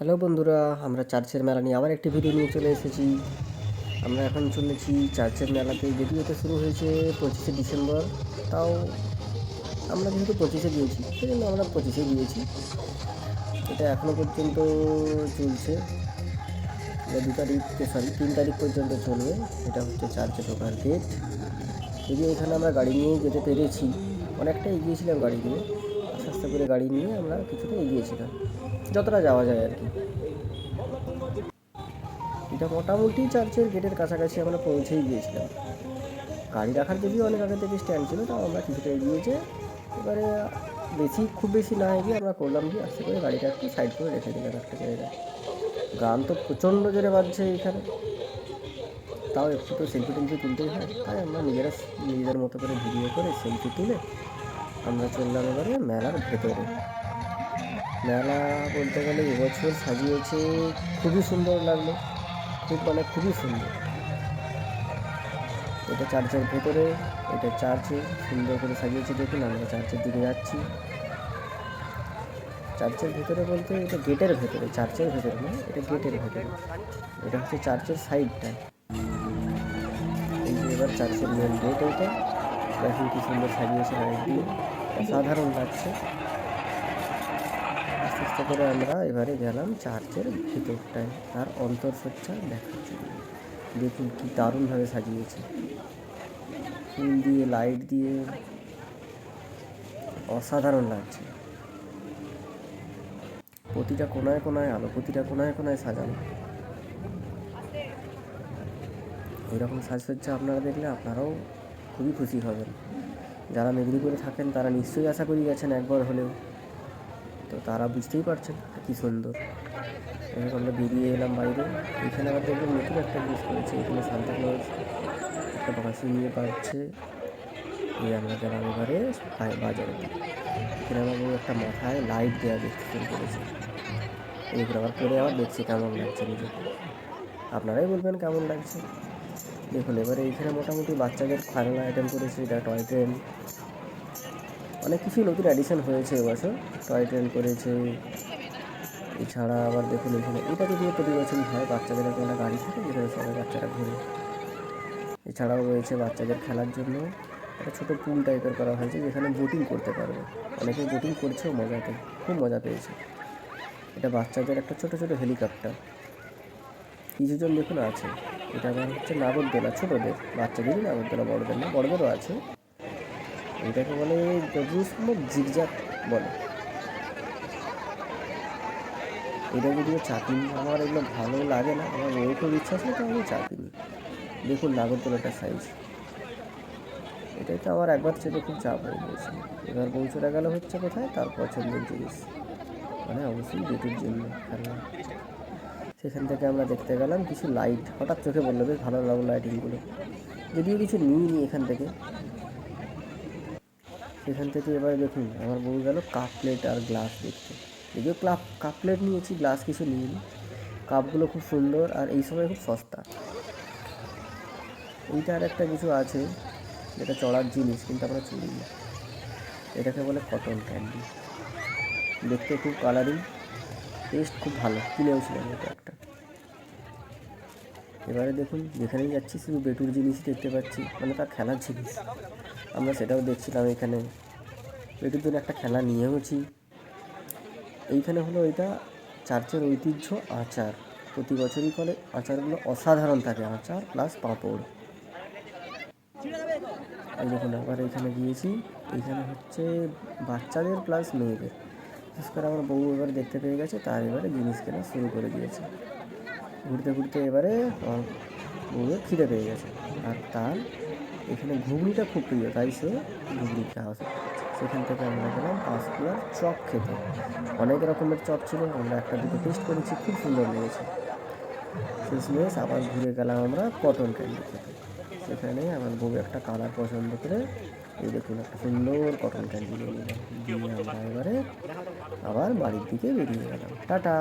Hello বন্ধুরা, আমরা চার্চের মেলা নিয়ে আবার একটি ভিডিও নিয়ে চলে এসেছি। আমরা এখন চলেছি চার্চের মেলাতে, যদিও এটা শুরু হয়েছে পঁচিশে ডিসেম্বর, তাও আমরা যেহেতু পঁচিশে দিয়েছি সেই জন্য আমরা পঁচিশে দিয়েছি এটা এখনও পর্যন্ত চলছে। দু তারিখ সরি তিন তারিখ পর্যন্ত চলবে। এটা হচ্ছে চার্চে ঢোকার গেট যদিও এখানে আমরা গাড়ি নিয়েই যেতে পেরেছি, অনেকটা এগিয়েছিলাম গাড়ি নিয়ে। আস্তে করে গাড়ি নিয়ে আমরা কিছুটা এগিয়েছিলাম যতটা যাওয়া যায় আর কি। এটা মোটামুটি চার্চের গেটের কাছাকাছি আমরা পৌঁছেই গিয়েছিলাম। গাড়ি রাখার যদিও অনেক আগে থেকে স্ট্যান্ড ছিল, তাও আমরা কিছুটা এগিয়েছে এবারে বেশি, খুব বেশি না এগিয়ে আমরা করলাম কি আস্তে করে গাড়িটা একটু সাইড করে রেখে দিলাম একটা জায়গায়। গান তো প্রচণ্ড জোরে বাজছে এখানে তাও একটু তো সেলফি টেলফি তুলতেই হয়। তাই আমরা নিজেরা, নিজেদের মতো করে ভিডিও করে সেলফি তুলে আমরা চললাম এবারে মেলার ভেতরে। মেলা বলতে গেলে এবছর সাজিয়েছে, খুবই সুন্দর লাগল। খুব মানে খুবই সুন্দর। এটা চার্চের ভেতরে, এটা চার্চে সুন্দর করে সাজিয়েছে দেখুন, আমরা চার্চের দিকে যাচ্ছি। চার্চের ভেতরে বলতে এটা গেটের ভেতরে, চার্চের ভেতরে না, এটা গেটের ভেতরে। এটা হচ্ছে চার্চের সাইডটা। এবার চার্চের মেন গেট এইটা। দেখুন কি সুন্দর সাজিয়েছে দিয়ে অসাধারণ লাগছে। আস্তে আস্তে করে আমরা এবারে গেলাম চার্চের ভিতরটায়। তার অন্তর্সজ্জা দেখার জন্য। দেখুন কি দারুণভাবে সাজিয়েছে। ফুল দিয়ে, লাইট দিয়ে। অসাধারণ লাগছে। প্রতিটা কোনায় কোনায় আলো, প্রতিটা কোনায় কোনায় সাজানো। এরকম সাজসজ্জা আপনারা দেখলে আপনারাও খুবই খুশি হবেন। যারা মেদিনীপুরে থাকেন, তারা নিশ্চয়ই আশা করি গেছেন একবার হলেও। তো তারা বুঝতেই পারছেন কি সুন্দর। এবার আমরা বেরিয়ে এলাম বাইরে। এখানে আবার দেখবেন নতুন একটা জিনিস করেছে এখানে সান্তা ক্লজ একটা বাঁশি নিয়ে পাচ্ছে এই আমরা গেলাম এবারে বাজারে। এখানে আমার একটা মাথায় লাইট দেওয়া দেখতে শুরু করেছে এইগুলো আবার পরে আবার দেখছি কেমন লাগছে নিজেকে। আপনারাই বলবেন কেমন লাগছে। দেখুন, এবারে এইখানে মোটামুটি বাচ্চাদের খেলনা আইটেম করেছে, এটা টয় ট্রেন অনেক কিছুই নতুন অ্যাডিশন হয়েছে এবছর। টয় ট্রেন করেছে। এছাড়া আবার দেখুন, এখানে এটা যদিও প্রতি বছরই হয়, বাচ্চাদের একটা গাড়ি থাকে, যেখানে সবাই বাচ্চারা ঘুরে। এছাড়াও রয়েছে বাচ্চাদের খেলার জন্য একটা ছোটো পুল টাইপের করা হয়েছে, যেখানে বোটিং করতে পারবে। অনেকে বোটিং করছেও মজাতে, খুব মজা পেয়েছে। এটা বাচ্চাদের একটা ছোটো ছোটো হেলিকপ্টার কিছুজন দেখুন আছে। এটা আবার হচ্ছে নাগরদোলা, ছোটোদের বাচ্চাদেরই নাগরদোলা বড়দের না, বড়দেরও আছে। এটাকে বলে সম্ভব জিগজাগ বলে। এটা যদিও চাপিনি আমার এগুলো ভালো লাগে না, আমার বই খুব ইচ্ছা ছিল তো আমি চাপিনি দেখুন নাগরদোলাটার সাইজ এটাই তো আমার একবার চেপে খুব চাপ হয়ে গিয়েছিল এবার চলে গেল হচ্ছে কোথায়? তার পছন্দের জিনিস। মানে অবশ্যই বেটির জন্য খেলনা সেখান থেকে আমরা দেখতে গেলাম কিছু লাইট হঠাৎ চোখে বলল বেশ ভালো লাগল লাইটিংগুলো যদিও কিছু নিইনি এখান থেকে। সেখান থেকে এবার দেখুন, আমার বউ গেল কাপ প্লেট আর গ্লাস দেখতে। যদিও ক্লাব কাপ প্লেট নিয়েছি গ্লাস কিছু নিইনি। কাপগুলো খুব সুন্দর আর এই সময় খুব সস্তা। এইটা আর একটা কিছু আছে, যেটা চড়ার জিনিস, কিন্তু আমরা চড়ি না এটাকে বলে কটন ক্যান্ডি দেখতে খুব কালারিং টেস্ট খুব ভালো কিনেওছিলাম এটা একটা। এবারে দেখুন, যেখানেই যাচ্ছি, শুধু বেটুর জিনিসই দেখতে পাচ্ছি মানে তার খেলার জিনিস। আমরা সেটাও দেখছিলাম এখানে। বেটুর জন্য একটা খেলা নিয়েওছি। এইখানে হলো এটা চার্চের ঐতিহ্য আচার। প্রতি বছরই করে আচারগুলো অসাধারণ থাকে, আচার প্লাস পাঁপড়। এই দেখুন আবার এখানে গিয়েছি। এখানে হচ্ছে বাচ্চাদের প্লাস মেয়েদের। বিশেষ করে আমার বউ এবার দেখতে পেয়ে গেছে, তার এবারে জিনিস কেনা শুরু করে দিয়েছে। ঘুরতে ঘুরতে এবারে বউয়ের খিদে পেয়ে গেছে। আর তার এখানে ঘুগনিটা খুব প্রিয়, তাই সে ঘুগনি খাওয়া। সেখান থেকে আমরা গেলাম পাঁচকুড়ার চপ খেতে। অনেক রকমের চপ ছিল, আমরা একটা দুটো টেস্ট করেছি, খুব সুন্দর লেগেছে। শেষমেশ আবার ঘুরে গেলাম আমরা কটন ক্যান্ডি খেতে। সেখানে আমার বউ একটা কালার পছন্দ করে এই দেখুন, একটা সুন্দর কটন ক্যান্ডি নিয়ে আমরা এবারে আবার বাড়ির দিকে বেরিয়ে গেলাম। টাটা!